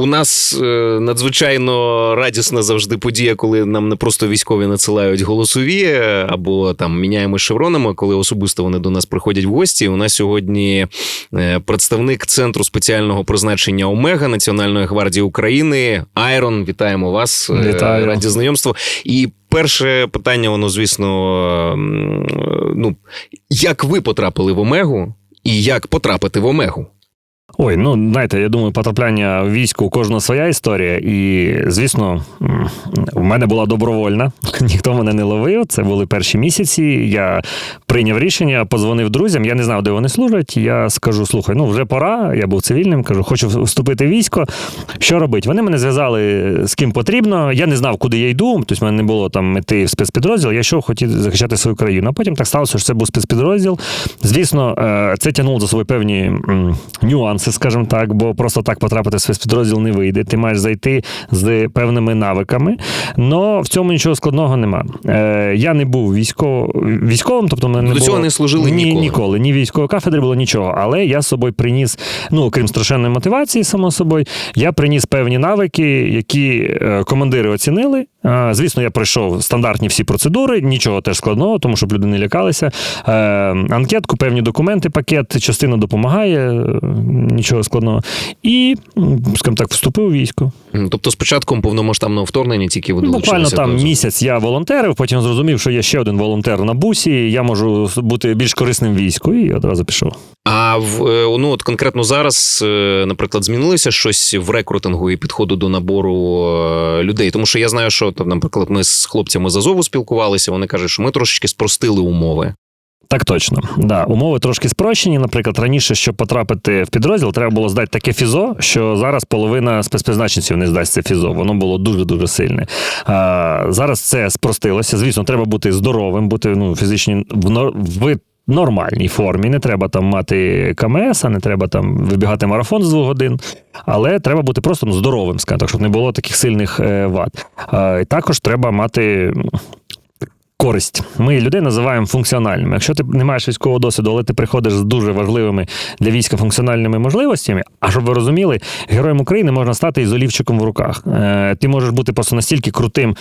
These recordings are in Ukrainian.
У нас е, надзвичайно радісна завжди подія, коли нам не просто військові надсилають голосові е, або там міняємо шевронами, коли особисто вони до нас приходять в гості. У нас сьогодні е, представник центру спеціального призначення Омега Національної гвардії України. Айрон, вітаємо вас. Вітаю. Раді знайомству. І перше питання, воно, звісно, ну як ви потрапили в Омегу, і як потрапити в Омегу? Ой, ну знаєте, я думаю, потрапляння в військо у кожного своя історія. І, звісно, в мене була добровольна. Ніхто мене не ловив. Це були перші місяці. Я прийняв рішення, позвонив друзям. Я не знав, де вони служать. Я скажу: слухай, ну вже пора. Я був цивільним. Кажу, хочу вступити в військо. Що робити? Вони мене зв'язали з ким потрібно. Я не знав, куди я йду. Тобто, в мене не було там мети в спецпідрозділ. Я йшов хотів захищати свою країну. А потім так сталося, що це був спецпідрозділ. Звісно, е, це тягнуло за собою певні м, нюанси, скажімо так, бо просто так потрапити в спецпідрозділ не вийде. Ти маєш зайти з певними навиками. Но в цьому нічого складного нема. Е, Я не був військово, військовим, тобто мене не До цього було... не служили ні, ніколи? ніколи. Ні військової кафедри було нічого. Але я з собою приніс, ну крім страшенної мотивації, само собою, я приніс певні навики, які е, командири оцінили. Е, Звісно, я пройшов стандартні всі процедури, нічого теж складного, тому щоб люди не лякалися. Е, Анкетку, певні документи, пакет, частина допомагає, нічого складного. І, скажімо так, вступив у військо. Тобто, з початком повномасштабного вторгнення тільки ви Ну, Буквально там до- місяць я волонтерив, потім зрозумів, що є ще один волонтер на бусі, я можу бути більш корисним війську, і одразу пішов. А в е, ну от конкретно зараз, е, наприклад, змінилося щось в рекрутингу і підходу до набору е, людей. Тому що я знаю, що там, наприклад, ми з хлопцями з Азову спілкувалися. Вони кажуть, що ми трошечки спростили умови. Так точно. Да. Умови трошки спрощені. Наприклад, раніше, щоб потрапити в підрозділ, треба було здати таке фізо, що зараз половина спецпризначенців не здасть це фізо. Воно було дуже дуже сильне. А, зараз це спростилося. Звісно, треба бути здоровим, бути ну, фізично в, нор- в нормальній формі. Не треба там мати КМС, а не треба там вибігати марафон з двох годин. Але треба бути просто ну, здоровим, скажімо так, щоб не було таких сильних е, вад. А, також треба мати користь. Ми людей називаємо функціональними. Якщо ти не маєш військового досвіду, але ти приходиш з дуже важливими для війська функціональними можливостями, а щоб ви розуміли, героєм України можна стати із олівчиком в руках. Е, ти можеш бути просто настільки крутим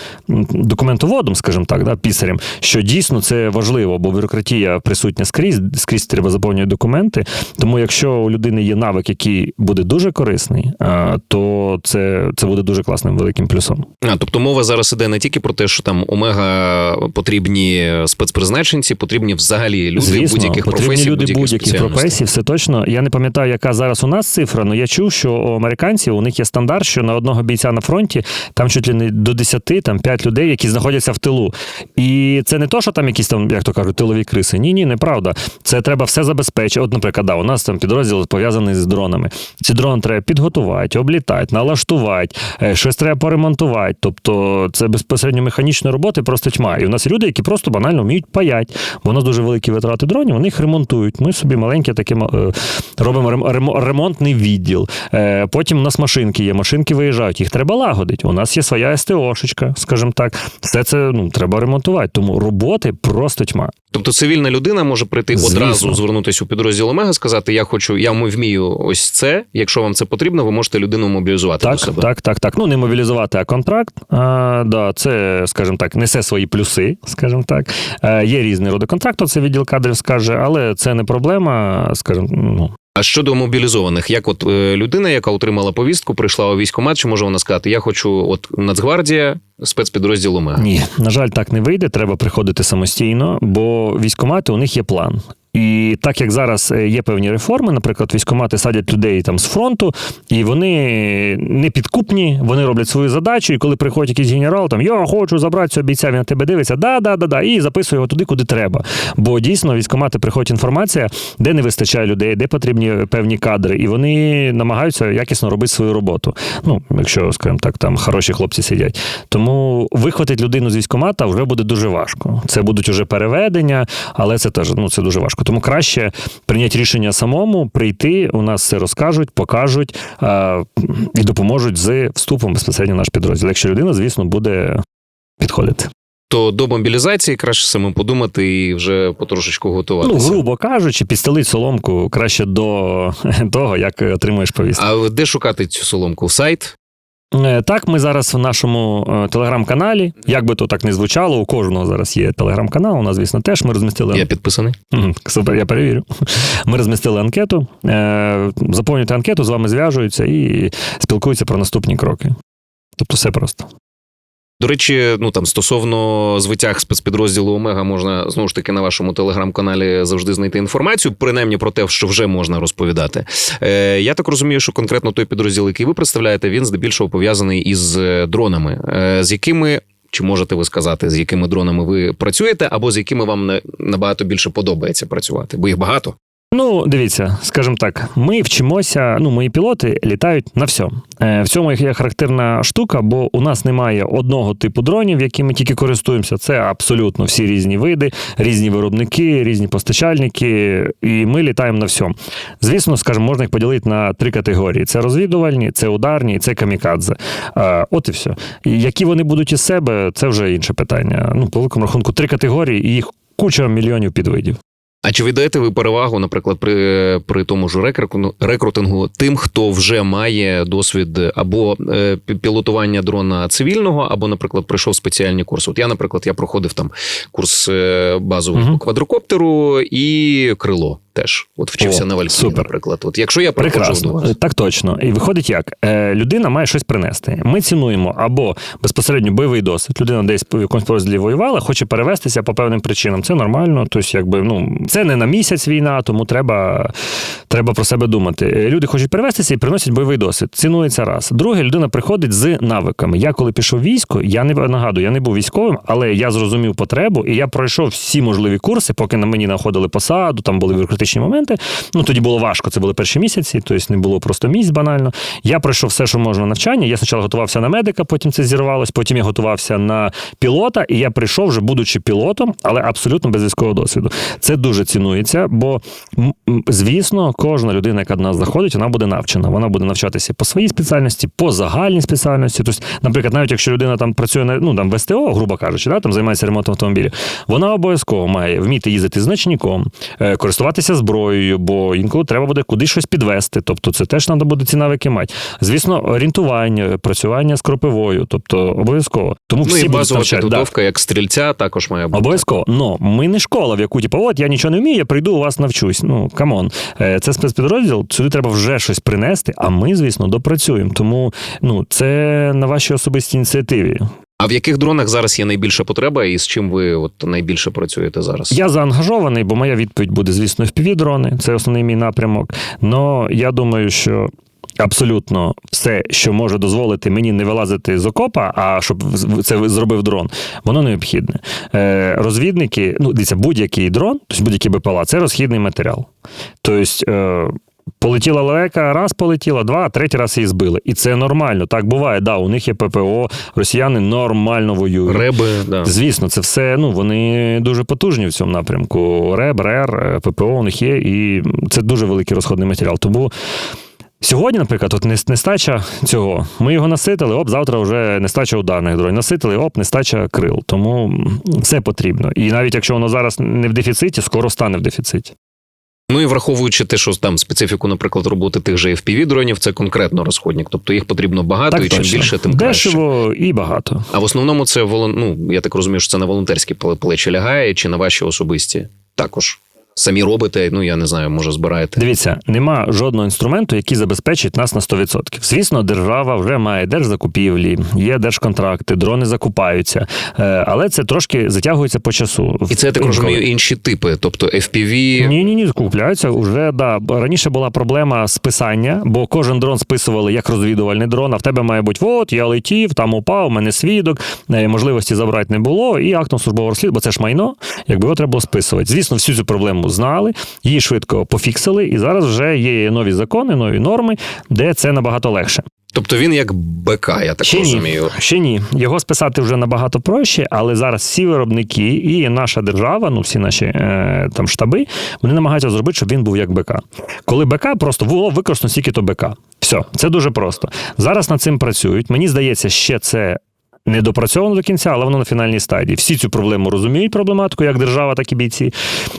документоводом, скажімо так, да, пісарем, що дійсно це важливо, бо бюрократія присутня скрізь, скрізь треба заповнювати документи. Тому, якщо у людини є навик, який буде дуже корисний, е, то це, це буде дуже класним великим плюсом. А тобто мова зараз іде не тільки про те, що там омега потрібні спецпризначенці, потрібні взагалі люди Звісно, будь-яких потрібні професій, люди будь-яких професій, все точно. Я не пам'ятаю, яка зараз у нас цифра, але я чув, що у американців у них є стандарт, що на одного бійця на фронті там чуть ли не до 10, там 5 людей, які знаходяться в тилу. І це не то, що там якісь там, як то кажуть, тилові криси. Ні, ні, неправда. Це треба все забезпечити. От, наприклад, да, у нас там підрозділ пов'язаний з дронами. Ці дрони треба підготувати, облітати, налаштувати, е, щось треба поремонтувати. Тобто це безпосередньо механічної роботи просто тьма. І у нас є люди, які просто банально вміють паять, бо у нас дуже великі витрати дронів, вони їх ремонтують. Ми собі маленьке таке е, робимо ремонтний відділ. Е, Потім у нас машинки є, машинки виїжджають, їх треба лагодити. У нас є своя СТОшечка, скажімо так. Все це ну, треба ремонтувати. Тому роботи просто тьма. Тобто цивільна людина може прийти Звісно. одразу звернутися у підрозділ Омега, сказати: Я хочу, я вмію ось це. Якщо вам це потрібно, ви можете людину мобілізувати до себе. так, так, так. Ну, не мобілізувати, а контракт. А, да, це, скажімо так, несе свої плюси, скажімо так. Е, є різні роди контракту, це відділ кадрів скаже, але це не проблема, скажімо, ну, А щодо мобілізованих, як от е, людина, яка отримала повістку, прийшла у військкомат, чи може вона сказати: Я хочу, от Нацгвардія, спецпідрозділ Омега. Ні, на жаль, так не вийде. Треба приходити самостійно, бо військомати у них є план. І так як зараз е, є певні реформи, наприклад, військомати садять людей там з фронту, і вони не підкупні, вони роблять свою задачу. І коли приходить якийсь генерал, там я хочу забрати цього бійця, він на тебе дивиться, да, да, да, да, і записує його туди, куди треба. Бо дійсно військомати приходить інформація, де не вистачає людей, де потрібні певні кадри, і вони намагаються якісно робити свою роботу. Ну, якщо, скажімо так, там хороші хлопці сидять. Тому вихватити людину з військомата вже буде дуже важко. Це будуть уже переведення, але це теж ну, це дуже важко. Тому краще прийняти рішення самому, прийти, у нас все розкажуть, покажуть е- і допоможуть з вступом безпосередньо в наш підрозділ. Якщо людина, звісно, буде підходити. То до мобілізації краще саме подумати і вже потрошечку готуватися. Ну, грубо кажучи, підстелить соломку краще до того, як отримуєш повістку. А де шукати цю соломку? Сайт? Е, Так, ми зараз в нашому е, телеграм-каналі, як би то так не звучало, у кожного зараз є телеграм-канал. У нас, звісно, теж ми розмістили. Я підписаний. Супер, я перевірю. Ми розмістили анкету. Е, Заповнюйте анкету, з вами зв'яжуються і спілкуються про наступні кроки. Тобто все просто. До речі, ну там стосовно звитяг спецпідрозділу Омега, можна знову ж таки на вашому телеграм-каналі завжди знайти інформацію, принаймні про те, що вже можна розповідати. Е, я так розумію, що конкретно той підрозділ, який ви представляєте, він здебільшого пов'язаний із е, дронами. Е, з якими чи можете ви сказати, з якими дронами ви працюєте, або з якими вам на- набагато більше подобається працювати? Бо їх багато. Ну, дивіться, скажімо так, ми вчимося, ну, мої пілоти літають на всьому. Е, в цьому є характерна штука, бо у нас немає одного типу дронів, якими тільки користуємося. Це абсолютно всі різні види, різні виробники, різні постачальники, і ми літаємо на всьому. Звісно, скажімо, можна їх поділити на три категорії: це розвідувальні, це ударні це камікадзе. Е, от і все. Які вони будуть із себе, це вже інше питання. Ну, по великому рахунку, три категорії, і їх куча мільйонів підвидів. А чи віддаєте ви перевагу, наприклад, при, при тому ж рекрутингу- тим, хто вже має досвід або е, пілотування дрона цивільного, або, наприклад, пройшов спеціальні курси? От я, наприклад, я проходив там курс базового базовий Мгм. квадрокоптеру і крило теж. От вчився О, на Валькірі, супер. наприклад. От якщо я приходжу до вас. так точно. І виходить як? Е, людина має щось принести. Ми цінуємо або безпосередньо бойовий досвід. Людина десь в якомусь розділі воювала, хоче перевестися по певним причинам. Це нормально. Тобто, якби ну це не на місяць війна, тому треба, треба про себе думати. Е, Люди хочуть перевестися і приносять бойовий досвід. Цінується раз. Друге, людина приходить з навиками. Я коли пішов в військо, я не нагадую, я не був військовим, але я зрозумів потребу, і я пройшов всі можливі курси, поки на мені знаходили посаду, там були бюрократичні моменти. Ну тоді було важко, це були перші місяці, тобто не було просто місць банально. Я пройшов все, що можна навчання. Я спочатку готувався на медика, потім це зірвалось, потім я готувався на пілота, і я прийшов вже будучи пілотом, але абсолютно без військового досвіду. Це дуже цінується, бо звісно, кожна людина, яка до нас заходить, вона буде навчена. Вона буде навчатися по своїй спеціальності, по загальній спеціальності. Тобто, наприклад, навіть якщо людина там працює на ну там в СТО, грубо кажучи, да, там займається ремонтом автомобілів, вона обов'язково має вміти їздити значником, е, користуватися зброєю, бо інколи треба буде кудись щось підвести. Тобто, це теж треба буде ці навики мати. Звісно, орієнтування, працювання з кропивою, тобто обов'язково. Тому Ну всі і базова навчати. Да. як стрільця також має бути. Обов'язково. Ну, ми не школа, в яку, типу, от я нічого не вмію, я прийду, у вас навчусь. Ну, камон. Е, Це спецпідрозділ, сюди треба вже щось принести, а ми, звісно, допрацюємо. Тому ну, це на вашій особистій ініціативі. А в яких дронах зараз є найбільша потреба, і з чим ви от найбільше працюєте зараз? Я заангажований, бо моя відповідь буде, звісно, FPV-дрони. Це основний мій напрямок. Но я думаю, що. Абсолютно все, що може дозволити мені не вилазити з окопа, а щоб це зробив дрон, воно необхідне. Е, розвідники, ну дивіться, будь-який дрон, тобто будь-який БПЛА, це розхідний матеріал. Тобто, е, полетіла лелека, раз полетіла, два, третій раз її збили. І це нормально. Так буває. Да, у них є ППО, росіяни нормально воюють. Реби, да. Звісно, це все. Ну вони дуже потужні в цьому напрямку. РЕБ, РЕР, ППО у них є, і це дуже великий розходний матеріал. Тому. Сьогодні, наприклад, от нестача цього. Ми його наситили, оп, завтра вже нестача ударних дронів. Наситили, оп, нестача крил. Тому все потрібно. І навіть якщо воно зараз не в дефіциті, скоро стане в дефіциті. Ну і враховуючи те, що там специфіку, наприклад, роботи тих же fpv дронів, це конкретно розходник. Тобто їх потрібно багато, і чим більше, тим краще. Дешево і багато. А в основному це волон... ну, я так розумію, що це на волонтерські пле- плечі лягає, чи на ваші особисті також. Самі робите, ну я не знаю, може збираєте. Дивіться, нема жодного інструменту, який забезпечить нас на 100%. Звісно, держава вже має держзакупівлі, є держконтракти, дрони закупаються, е, але це трошки затягується по часу. І це я так розумію, інші типи, тобто FPV. Ні, ні, ні, купляються. Уже да. Раніше була проблема списання, бо кожен дрон списували як розвідувальний дрон. А в тебе має бути: от я летів, там упав, у мене свідок, е, можливості забрати не було. І актом службового розслідування, бо це ж майно, якби його треба було списувати. Звісно, всю цю проблему знали, її швидко пофіксили, і зараз вже є нові закони, нові норми, де це набагато легше. Тобто він як БК, я так Ще ні. розумію. Ще ні. Його списати вже набагато проще, але зараз всі виробники і наша держава, ну всі наші е, там штаби, вони намагаються зробити, щоб він був як БК. Коли БК просто було використано стільки то БК. Все, це дуже просто. Зараз над цим працюють. Мені здається, ще це. Не допрацьовано до кінця, але воно на фінальній стадії. Всі цю проблему розуміють, проблематику, як держава, так і бійці.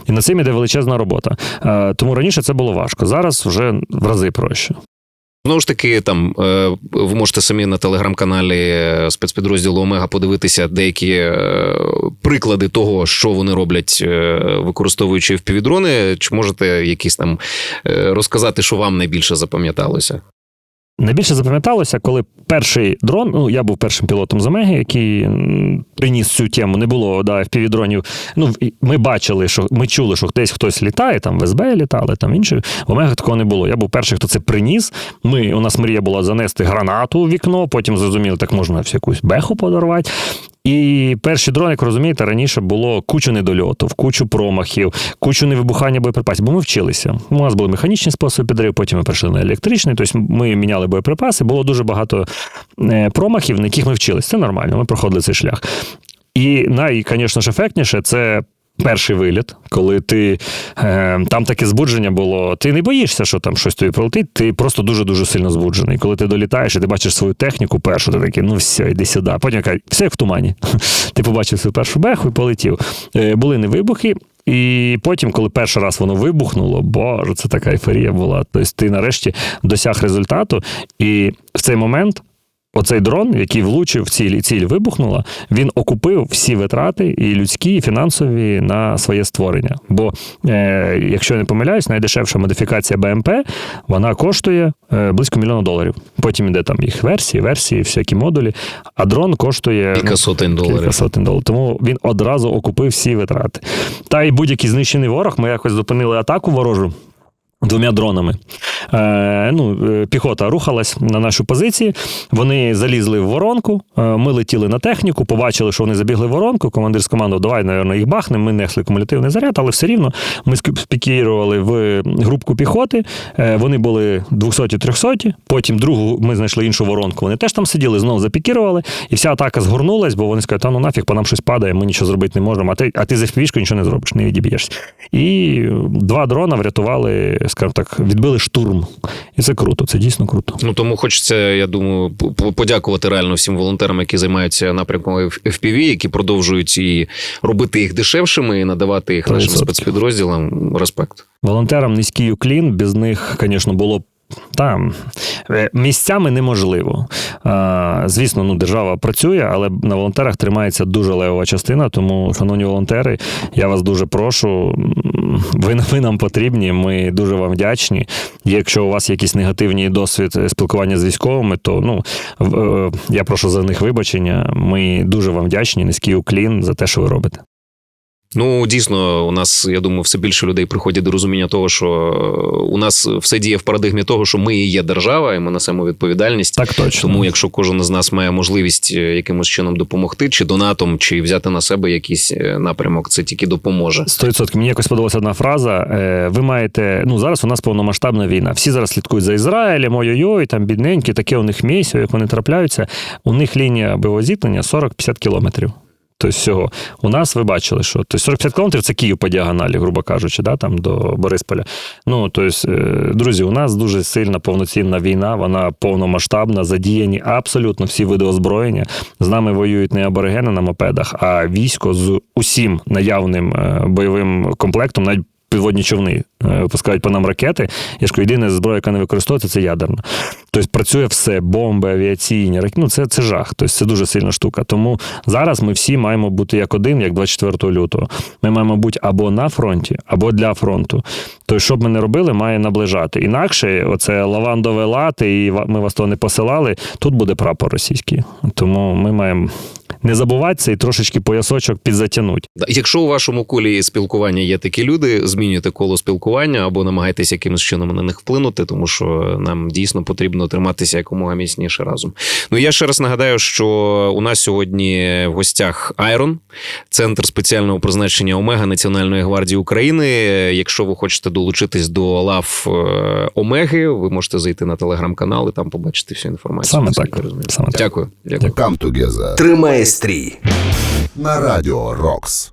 І над цим іде величезна робота. Е, Тому раніше це було важко. Зараз вже в рази проще. Знову ж таки, там е, ви можете самі на телеграм-каналі е, спецпідрозділу Омега подивитися деякі приклади того, що вони роблять, використовуючи впівдрони. Чи можете якісь там розказати, що вам найбільше запам'яталося? Найбільше запам'яталося, коли перший дрон, ну я був першим пілотом з Омеги, який приніс цю тему. Не було да, FPV-дронів. Ну, ми бачили, що ми чули, що десь хтось літає, там в СБ літали, там інші. В Омега такого не було. Я був перший, хто це приніс. Ми, у нас мрія була занести гранату у вікно, потім зрозуміли, так можна всякусь беху подарувати. І перші дрони, як розумієте, раніше було кучу недольотів, кучу промахів, кучу невибухання боєприпасів, бо ми вчилися. У нас були механічні способи підриву, потім ми перейшли на електричний, тобто ми міняли боєприпаси, було дуже багато е, промахів, на яких ми вчилися. Це нормально, ми проходили цей шлях. І най, ж, ефектніше це. Перший виліт, коли ти е, там таке збудження було, ти не боїшся, що там щось тобі пролетить, ти просто дуже-дуже сильно збуджений. Коли ти долітаєш і ти бачиш свою техніку першу, ти такий, ну все, йди сюди. Потім кажуть, все як в тумані. Ти побачив свою першу беху і полетів. Е, були не вибухи. І потім, коли перший раз воно вибухнуло, боже, це така ейфорія була. Тобто ти нарешті досяг результату, і в цей момент Оцей дрон, який влучив ціль і ціль вибухнула, він окупив всі витрати, і людські, і фінансові на своє створення. Бо, е, якщо я не помиляюсь, найдешевша модифікація БМП вона коштує е, близько мільйона доларів. Потім іде там їх версії, версії, всякі модулі. А дрон коштує Кілька сотень доларів. Кілька сотень доларів. Тому він одразу окупив всі витрати. Та й будь-який знищений ворог. Ми якось зупинили атаку ворожу. Двома дронами. Е, ну, е, Піхота рухалась на нашу позиції. Вони залізли в воронку. Е, ми летіли на техніку, побачили, що вони забігли в воронку. Командир скомандував, давай, напевно, їх бахнемо. Ми несли кумулятивний заряд, але все рівно ми спікірували в групку піхоти. Е, вони були 200-300. Потім другу ми знайшли іншу воронку. Вони теж там сиділи, знову запікірували, і вся атака згорнулась, бо вони сказали, та ну нафіг, по нам щось падає, ми нічого зробити не можемо. А ти, а ти за фпішку нічого не зробиш, не відіб'єшся. І два дрона врятували скажімо так, відбили штурм. І це круто, це дійсно круто. Ну тому хочеться, я думаю, подякувати реально всім волонтерам, які займаються напрямком FPV, які продовжують і робити їх дешевшими і надавати їх нашим 100%. спецпідрозділам. Респект. Волонтерам низький уклін, без них, звісно, було б. Там е, місцями неможливо. Звісно, ну держава працює, але на волонтерах тримається дуже левова частина. Тому, шановні волонтери, я вас дуже прошу. Ви, ви нам потрібні. Ми дуже вам вдячні. Якщо у вас якийсь негативний досвід спілкування з військовими, то ну е, я прошу за них вибачення. Ми дуже вам вдячні. Низький уклін за те, що ви робите. Ну дійсно, у нас я думаю, все більше людей приходять до розуміння того, що е, у нас все діє в парадигмі того, що ми і є держава, і ми несемо відповідальність. Так точно. Тому, якщо кожен із нас має можливість е, якимось чином допомогти, чи донатом, чи взяти на себе якийсь е, напрямок, це тільки допоможе. 100%. Мені якось подобалася одна фраза. Ви маєте. Ну, зараз у нас повномасштабна війна. Всі зараз слідкують за Ізраїлем, ой-ой-ой, там бідненькі, таке у них місце, як вони трапляються. У них лінія бойового зіткнення 40-50 кілометрів. Тобто всього. У нас ви бачили, що тобто 45 кілометрів це Київ по діагоналі, грубо кажучи, да, там до Борисполя. Ну, тобто, друзі, у нас дуже сильна повноцінна війна, вона повномасштабна, задіяні абсолютно всі види озброєння. З нами воюють не аборигени на мопедах, а військо з усім наявним е, бойовим комплектом, навіть підводні човни е, випускають по нам ракети. Я ж кажу, єдина зброя, яка не використовується, це ядерна. Тобто працює все, бомби, авіаційні. Ну, це, це жах. Тобто це дуже сильна штука. Тому зараз ми всі маємо бути як один, як 24 лютого. Ми маємо бути або на фронті, або для фронту. Тобто, що б ми не робили, має наближати. Інакше оце лавандове лати, і ми вас то не посилали. Тут буде прапор російський. Тому ми маємо не забуватися і трошечки поясочок підзатягнути. Да, Якщо у вашому колі спілкування є такі люди, змінюйте коло спілкування або намагайтеся якимось чином на них вплинути, тому що нам дійсно потрібно триматися якомога міцніше разом. Ну я ще раз нагадаю, що у нас сьогодні в гостях Айрон, центр спеціального призначення Омега Національної гвардії України. Якщо ви хочете долучитись до лав е, Омеги, ви можете зайти на телеграм-канал і там побачити всю інформацію. Саме так. Саме. Дякую. Дякую. Come together Тримає стрій. на радіо Рокс.